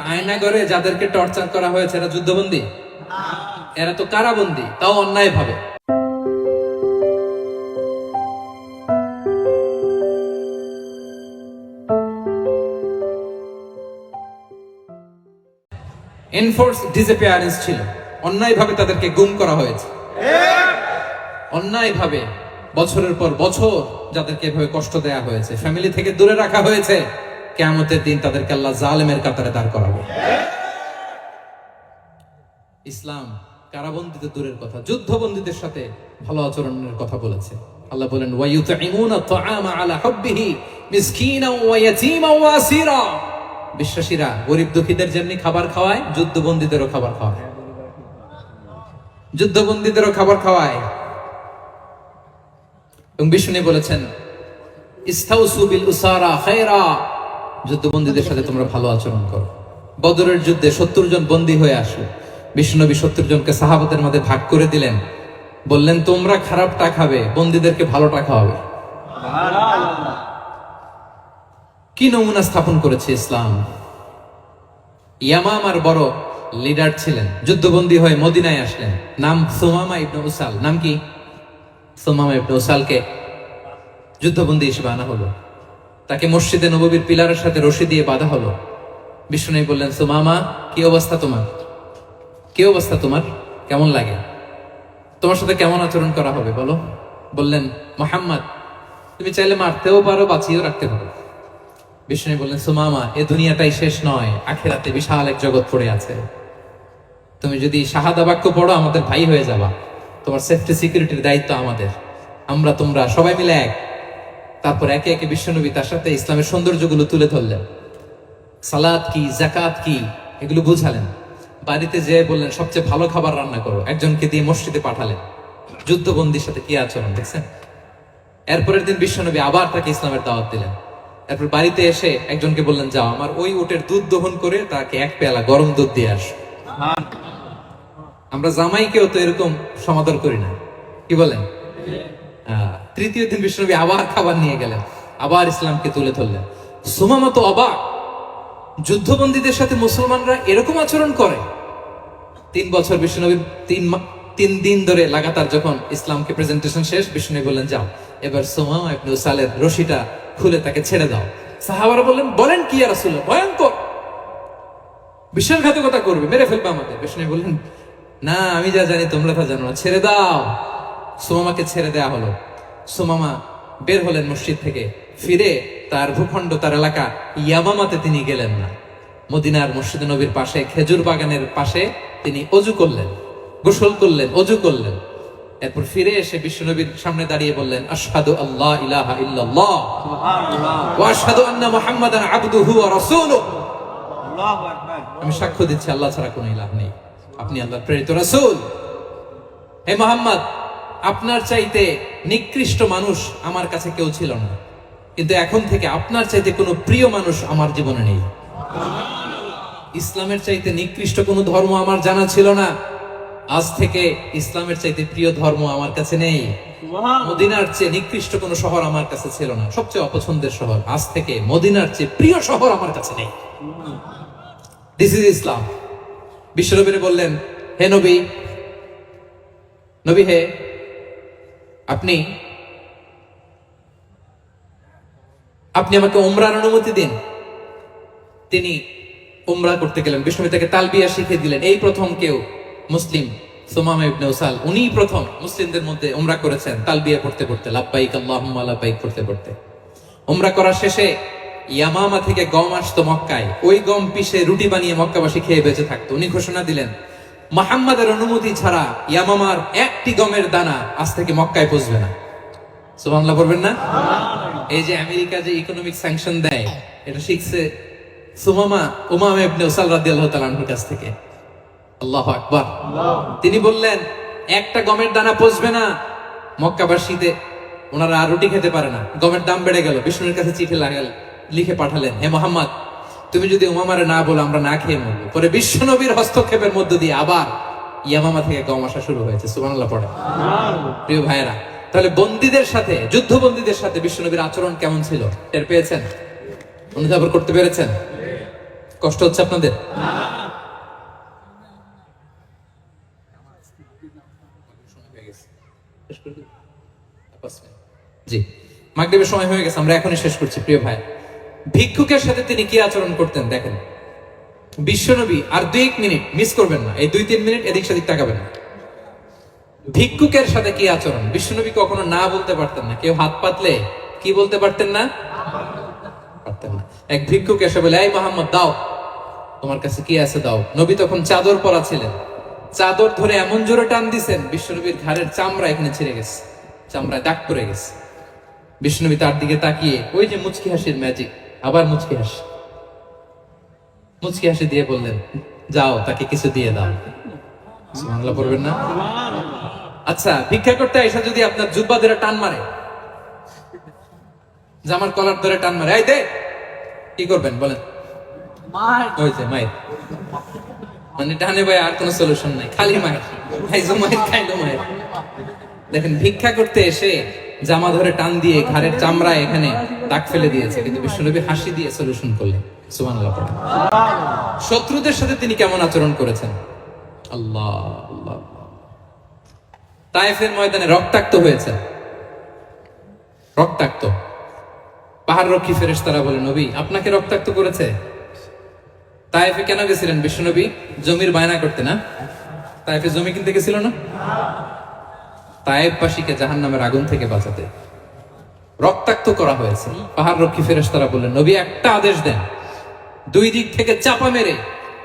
আয়নাগরে যাদেরকে টর্চার করা হয়েছে, এরা যুদ্ধবন্দী? এরা তো কারাবন্দী, তাও অন্যায় ভাবে। এনফোর্স ডিসঅ্যাপিয়ারেন্স ছিল। অন্যায়ভাবে তাদেরকে গুম করা হয়েছে। অন্যায়ভাবে বছরের পর বছর যাদেরকে এভাবে কষ্ট দেয়া হয়েছে ফ্যামিলি থেকে দূরে রাখা হয়েছে। কেয়ামতের দিন তাদেরকে আল্লাহ জালেমের কাতারে দাঁড় করাবে। ইসলাম কারাবন্দিতে দূরের কথা, যুদ্ধবন্দীদের সাথে ভালো আচরণের কথা বলেছে। আল্লাহ বলেন বিশ্বাসীরা গরিব দুঃখীদের যেমনি খাবার খাওয়ায়, যুদ্ধবন্দীদেরও খাবার খাওয়ায়। যুদ্ধবন্দীদেরও খাবার খাওয়ায়। এবং বিষ্ণু বলেছেন, ইস্তাউসু বিল উসারা খায়রা। যুদ্ধবন্দীদের সাথে তোমরা ভালো আচরণ করো। বদরের যুদ্ধে সত্তর জন বন্দী হয়ে আসলো। বিষ্ণুনবী সত্তর জনকে সাহাবতের মধ্যে ভাগ করে দিলেন। বললেন, তোমরা খারাপটা খাবে, বন্দীদেরকে ভালোটা খাওয়াবে। কি নমুনা স্থাপন করেছে ইসলাম? ইয়ামামার বড় লিডার ছিলেন। যুদ্ধবন্দী হয়ে মদিনায় আসলেন। নাম সোমামা ইবনে উসাল। নাম কি? সুমামা ইবনে উসালকে যুদ্ধবন্দী হিসেবে আনা হলো। তাকে মসজিদে নববীর পিলারের সাথে রশি দিয়ে বাঁধা হলো। বিষ্ণু বললেন সুমামা কি অবস্থা তোমার? কি অবস্থা তোমার? কেমন লাগে? তোমার সাথে কেমন আচরণ করা হবে, বলো? বললেন, মোহাম্মদ, তুমি চাইলে মারতেও পারো, বাঁচিয়েও রাখতে পারো। বিষ্ণু বললেন সুমামা এ দুনিয়াটাই শেষ নয়, আখেরাতে বিশাল এক জগৎ পড়ে আছে। তুমি যদি শাহাদা বাক্য পড়ো, আমাদের ভাই হয়ে যাবা। তোমার সেফটি সিকিউরিটির দায়িত্ব আমাদের। আমরা, তোমরা সবাই মিলে এক। তারপর একে একে বিশ্বনবী তার সাথে ইসলামের সৌন্দর্যগুলো তুলে ধরলেন। সালাদ কি জাকাত কি, এগুলো বুঝালেন। বাড়িতে যেয়ে বললেন, সবচেয়ে ভালো খাবার রান্না করো। একজনকে দিয়ে মসজিদে পাঠালেন। যুদ্ধবন্দির সাথে কি আচরণ, দেখছেন? এরপরের দিন বিশ্বনবী আবার তাকে ইসলামের দাওয়াত দিলেন। এরপর বাড়িতে এসে একজনকে বললেন, যাও, আমার ওই উটের দুধ দহন করে তাকে এক পেয়ালা গরম দুধ দিয়ে আস। আমরা জামাইকেও তো এরকম সমাদর করি না। কি বলেন? তৃতীয় দিন বিশ্বনবী আবার খাবার নিয়ে গেলেন, আবার ইসলামকে তুলে ধরলেন। সুমামা তো অবাক, যুদ্ধবন্দীদের সাথে মুসলমানরা এরকম আচরণ করে। তিন বছর বিষ্ণুনবীর তিন তিন দিন ধরে লাগাতার যখন ইসলামকে প্রেজেন্টেশন শেষ বিষ্ণু বললেন, যাও, এবার সোমামা ইবনে উসালের রশিটা খুলে তাকে ছেড়ে দাও। সাহাবারা বললেন, বলেন কি আর রাসূলুল্লাহ? ভয়ঙ্কর। বিশ্বাসঘাতকতা করবে, মেরে ফেলবে আমাদের। বিষ্ণু বললেন, না, আমি যা জানি তোমরা তা জানো না, ছেড়ে দাও। সোমামাকে ছেড়ে দেয়া হলো। সোমামা বের হলেন মসজিদ থেকে। ফিরে তার ভূখণ্ড তার এলাকা ইয়ামামাতে তিনি গেলেন না। মদিনার মসজিদ নবীর পাশে খেজুর বাগানের পাশে তিনি অজু করলেন গোসল করলেন অজু করলেন। এরপর ফিরে এসে বিশ্বনবীর সামনে দাঁড়িয়ে বললেন আশহাদু আল্লাহ ইলাহা ইল্লাল্লাহ ওয়া আশহাদু আন্না মুহাম্মাদান আবদুহু ওয়া রাসূলুহু। আমি সাক্ষ্য দিচ্ছি আল্লাহ ছাড়া কোনো ইলাহ নেই। আপনি আল্লাহর প্রেরিত রাসূল। হে মোহাম্মদ আপনার চাইতে নিকৃষ্ট মানুষ আমার কাছে কেউ ছিল না। কিন্তু এখন থেকে আপনার চাইতে কোনো প্রিয় মানুষ আমার জীবনে নেই। ইসলামের চাইতে নিকৃষ্ট কোনো ধর্ম আমার জানা ছিল না। আজ থেকে ইসলামের চাইতে প্রিয় ধর্ম আমার কাছে নেই। মদিনার চেয়ে নিকৃষ্ট কোনো শহর আমার কাছে ছিল না। সবচেয়ে অপছন্দের শহর আজ থেকে মদিনার চেয়ে প্রিয় শহর আমার কাছে নেই। দিস ইজ ইসলাম বিশ্বনবীরে বললেন হে নবী নবী হে আপনি আপনি আমাকে উমরার অনুমতি দিন। তিনি উমরা করতে গেলেন বিষ্ণু তাকে তালবিয়া শিখিয়ে দিলেন। এই প্রথম কেউ মুসলিম, সুমাম ইবনে উনিই প্রথম মুসলিমদের মধ্যে উমরা করেছেন, তালবিয়া পড়তে পড়তে। লাব্বাইক পড়তে পড়তে। উমরা করার শেষে ইয়ামামা থেকে গম আসতো মক্কায়। ওই গম পিষে রুটি বানিয়ে মক্কাবাসী খেয়ে বেঁচে থাকতো। উনি ঘোষণা দিলেন মাহাম্মাদের অনুমতি ছাড়া ইয়ামামার একটি গমের দানা আজ থেকে মক্কায় পৌঁছবে না। সুবহানাল্লাহ পড়বেন না? এই যে আমেরিকা যে ইকোনমিক স্যাংশন দেয়, এটা শিখছে সুমামা উমামা ইবনে উসাল রাদিয়াল্লাহু তাআলা কাছ থেকে। আল্লাহু আকবার। তিনি বললেন, একটা গমের দানা পচবে না মক্কাবাসীতে ওনারা আর রুটি খেতে পারে না। গমের দাম বেড়ে গেল। বিষ্ণুর কাছে চিঠি লাগাল, লিখে পাঠালেন, হে মোহাম্মদ তুমি যদি উমামারে না বলো, আমরা না খেয়ে মরবো। পরে বিশ্ব নবীর হস্তক্ষেপের মধ্য দিয়ে আবার ইয়ামামা থেকে গম আসা শুরু হয়েছে। সুবহানাল্লাহ পড়ে প্রিয় ভাইয়েরা, তাহলে বন্দীদের সাথে, যুদ্ধবন্দীদের সাথে বিশ্বনবীর আচরণ কেমন ছিল? টের পেয়েছেন? অনুধাবন করতে পেরেছেন? কষ্ট হচ্ছে আপনাদের? জি, মাগরিবের সময় হয়ে গেছে, আমরা এখনই শেষ করছি, প্রিয় ভাই। ভিক্ষুকের সাথে তিনি কি আচরণ করতেন, দেখেন। বিশ্বনবী আর দুই এক মিনিট মিস করবেন না, এই দুই তিন মিনিট এদিক সেদিক তাকাবেন না। ভিক্ষুকের সাথে কি আচরণ? বিশ্বনবী কখনো না বলতে পারতেন না। কেউ হাত পাতলে কি বলতে পারতেন না? পারতেন না। এক ভিক্ষুক এসে বলে, এই মোহাম্মদ, দাও। তোমার কাছে কি আছে, দাও। নবী তখন চাদর পরা ছিলেন চাদর ধরে এমন জোরে টান দিছেন, বিশ্বনবীর ঘাড়ের চামড়া এখানে ছিঁড়ে গেছে, চামড়ায় দাগ পড়ে গেছে। বিষ্ণুবী তার দিকে তাকিয়ে, ওই যে মুচকি হাসির ম্যাজিক আবার মুচকি হাসি। মুচকি হাসি দিয়ে বললেন যাও তাকে কিছু দিয়ে দাও। সুবহানাল্লাহ পড়বেন না? আচ্ছা ভিক্ষা করতে এসে যদি আপনার জুব্বা ধরে টান মারে জামার কলার ধরে টান মারে এই দে কি করবেন বলেন? মায়ের। মানে টানে ভাই আর কোনো সলিউশন নাই খালি মায়ের। খাইজো মায়ের খাইলো মায়ের। দেখেন ভিক্ষা করতে এসে জামা ধরে টান দিয়ে ঘাড়ের চামড়া এখানে দাগ ফেলে দিয়েছে। কিন্তু বিশ্বনবী হাসি দিয়ে সলিউশন করলেন। পড়েন। শত্রুদের সাথে তিনি কেমন আচরণ করেছেন? আল্লাহ আল্লাহ। তায়েফের ময়দানে রক্তাক্ত হয়েছেন। রক্তাক্ত। পাহাড় রক্ষী ফেরেশতারা বলে, নবী, আপনাকে রক্তাক্ত করেছে? তায়েফে কেন গেছিলেন বিশ্বনবী? জমির বায়না করতে না? তায়েফে জমি কিনতে গেছিল না? তায়েববাসীকে জাহান নামের আগুন থেকে বাঁচাতে রক্তাক্ত করা হয়েছে। পাহাড় রক্ষী ফেরেশতারা বললেন, নবী, একটা আদেশ দেন। দুই দিক থেকে চাপা মেরে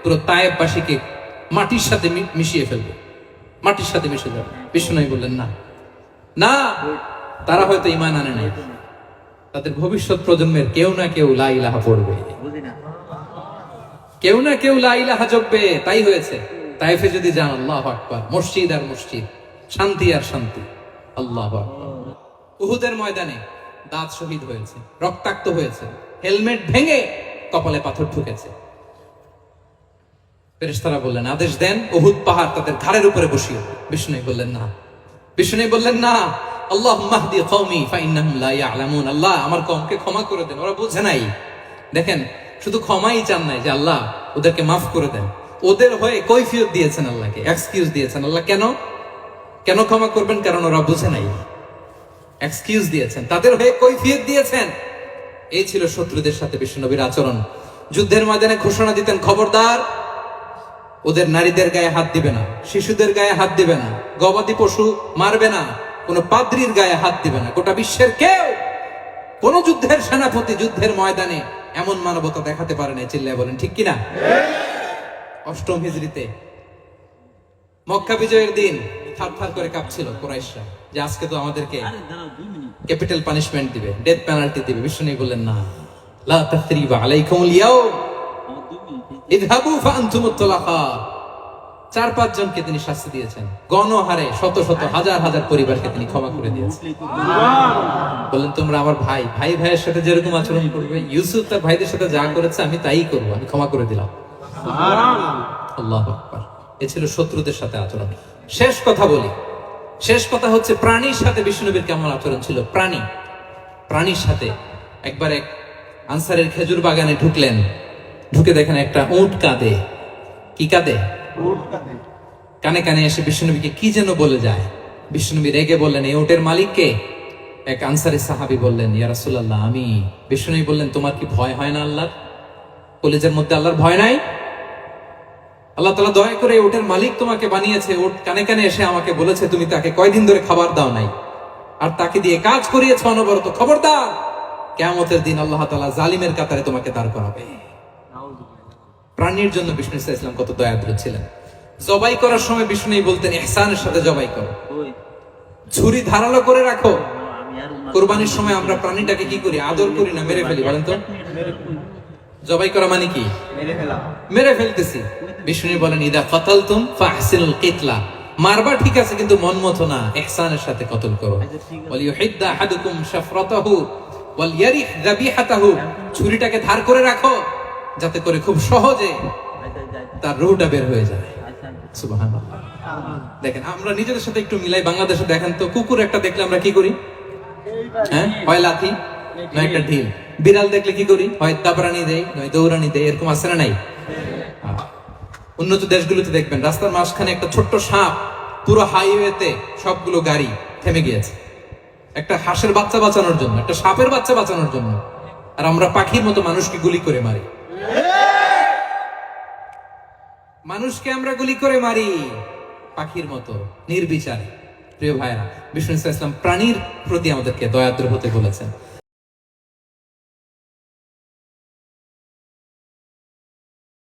পুরো তায়েববাসীকে মাটির সাথে মিশিয়ে ফেলবে। মাটির সাথে মিশে যাবে বিষ্ণু বললেন, না। না, তারা হয়তো ইমান আনে নাই। তাদের ভবিষ্যৎ প্রজন্মের কেউ না কেউ লা ইলাহা পড়বে। কেউ না কেউ লা ইলাহা জপবে, তাই হয়েছে। তাইফে যদি যান, আল্লাহ আকবার। মসজিদ আর মসজিদ। শান্তি আর শান্তি। আল্লাহ উহুদের ময়দানে দাঁত শহীদ হয়েছে, রক্তাক্ত হয়েছে, হেলমেট ভেঙে কপালে পাথর ঢুকেছে ফেরেশতারা বললেন, আদেশ দেন, উহুদ পাহাড় তাদের ঘাড়ের উপরে বসিয়ে বিষ্ণু বললেন, না। বিষ্ণু বললেন, না। আল্লাহ মাহদি ইয়ালামুন। আল্লাহ, আমার কমকে ক্ষমা করে দেন, ওরা বুঝে নাই। দেখেন, শুধু ক্ষমাই চান নাই যে, আল্লাহ, ওদেরকে মাফ করে দেন। ওদের হয়ে কৈফিয়ত দিয়েছেন আল্লাহকে, এক্সকিউজ দিয়েছেন। আল্লাহ, কেন? কেন ক্ষমা করবেন? কারণ ওরা বুঝে নাই। এক্সকিউজ দিয়েছেন। তাদের হয়ে কৈফিয়ত দিয়েছেন। এই ছিল শত্রুদের সাথে বিষ্ণুনবীর আচরণ। যুদ্ধের ময়দানে ঘোষণা দিতেন খবরদার ওদের নারীদের গায়ে হাত দিবে না শিশুদের গায়ে হাত দিবে না গবাদি পশু মারবে না কোনো পাদ্রির গায়ে হাত দিবে না গোটা বিশ্বের কেউ কোন যুদ্ধের সেনাপতি যুদ্ধের ময়দানে এমন মানবতা দেখাতে পারে না চিল্লায় বলেন। ঠিক কিনা? অষ্টম হিজড়িতে মক্কা বিজয়ের দিন থার থার করে কাঁপছিল কোরাইশরা যে আজকে তো আমাদেরকে ক্যাপিটাল পানিশমেন্ট দিবে ডেথ পেনাল্টি দিবে। বিষ্ণু বললেন না লা তাসরিবা আলাইকুমুল ইয়াউম। ইযহাবু ফাআনতুমুত তুলাকা চার পাঁচ জনকে তিনি শাস্তি দিয়েছেন। গণহারে শত শত হাজার হাজার পরিবারকে তিনি ক্ষমা করে দিয়েছেন। বললেন তোমরা আমার ভাই ভাই ভাইয়ের সাথে যেরকম আচরণ করবে ইউসুফ তার ভাইদের সাথে যা করেছে আমি তাই করব আমি ক্ষমা করে দিলাম। আল্লাহ আকবার। এ ছিল শত্রুদের সাথে আচরণ। শেষ কথা বলি। শেষ কথা হচ্ছে প্রাণীর সাথে বিষ্ণুনবীর কেমন আচরণ ছিল? প্রাণী। প্রাণীর সাথে একবার এক আনসারের খেজুর বাগানে ঢুকলেন। ঢুকে দেখেন একটা উট কাঁদে। কি কাঁদে? কানে কানে এসে বিষ্ণুনবীকে কি যেন বলে যায়। বিষ্ণুনবী রেগে বললেন এই উটের মালিককে এক আনসারি সাহাবি বললেন ইয়া রাসূলুল্লাহ আমি। বিষ্ণুনবী বললেন তোমার কি ভয় হয় না আল্লাহর? কলেজের মধ্যে আল্লাহর ভয় নাই? আল্লাহ তালা দয়া করে উটের মালিক তোমাকে বানিয়েছে। ওট কানে কানে এসে আমাকে বলেছে তুমি তাকে কয়দিন ধরে খাবার দাও নাই। আর তাকে দিয়ে কাজ করিয়েছ অনবরত। খবরদার কেমতের দিন আল্লাহ তালা জালিমের কাতারে তোমাকে দাঁড় করাবে। প্রাণীর জন্য বিষ্ণু ইসা ইসলাম কত দয়াদ্র ছিলেন। জবাই করার সময় বিষ্ণু বলতেন এহসানের সাথে জবাই করো। ছুরি ধারালো করে রাখো। কোরবানির সময় আমরা প্রাণীটাকে কি করি? আদর করি না? মেরে ফেলি বলেন তো। জবাই করা মানে কি? মেরে ফেলতেছি। বিষ্ণু বলেন ইদা কতল তুম ফাহসিনুল কিতলা। মারবা ঠিক আছে কিন্তু মন মতো না। ইহসানের সাথে কতল করো। ওয়াল ইউহিদ্দা আহাদুকুম শাফরাতাহু ওয়াল ইয়ারিহ যাবিহাতাহু ছুরিটাকে ধার করে রাখো যাতে করে খুব সহজে তার রুহটা বের হয়ে যায়। সুবহানাল্লাহ। দেখেন আমরা নিজেদের সাথে একটু মিলাই বাংলাদেশে দেখেন তো কুকুর একটা দেখলে আমরা কি করি? হ্যাঁ? হয় লাথি? নয় একটা ঢিল। বিড়াল দেখলে কি করি? হয় দাবরানি দেয় নয় দৌড়ানি দেয় এরকম আছে না নাই? উন্নত দেশগুলোতে দেখবেন, রাস্তার মাঝখানে একটা ছোট্ট সাপ, পুরো হাইওয়েতে সবগুলো গাড়ি থেমে গিয়েছে। একটা হাঁসের বাচ্চা বাঁচানোর জন্য, একটা সাপের বাচ্চা বাঁচানোর জন্য। আর আমরা পাখির মতো মানুষকে গুলি করে মারি। মানুষকে আমরা গুলি করে মারি, পাখির মতো, নির্বিচারে। প্রিয় ভাইরা বিষ্ণু ইসলাম প্রাণীর প্রতি আমাদেরকে দয়াদ্র হতে বলেছেন।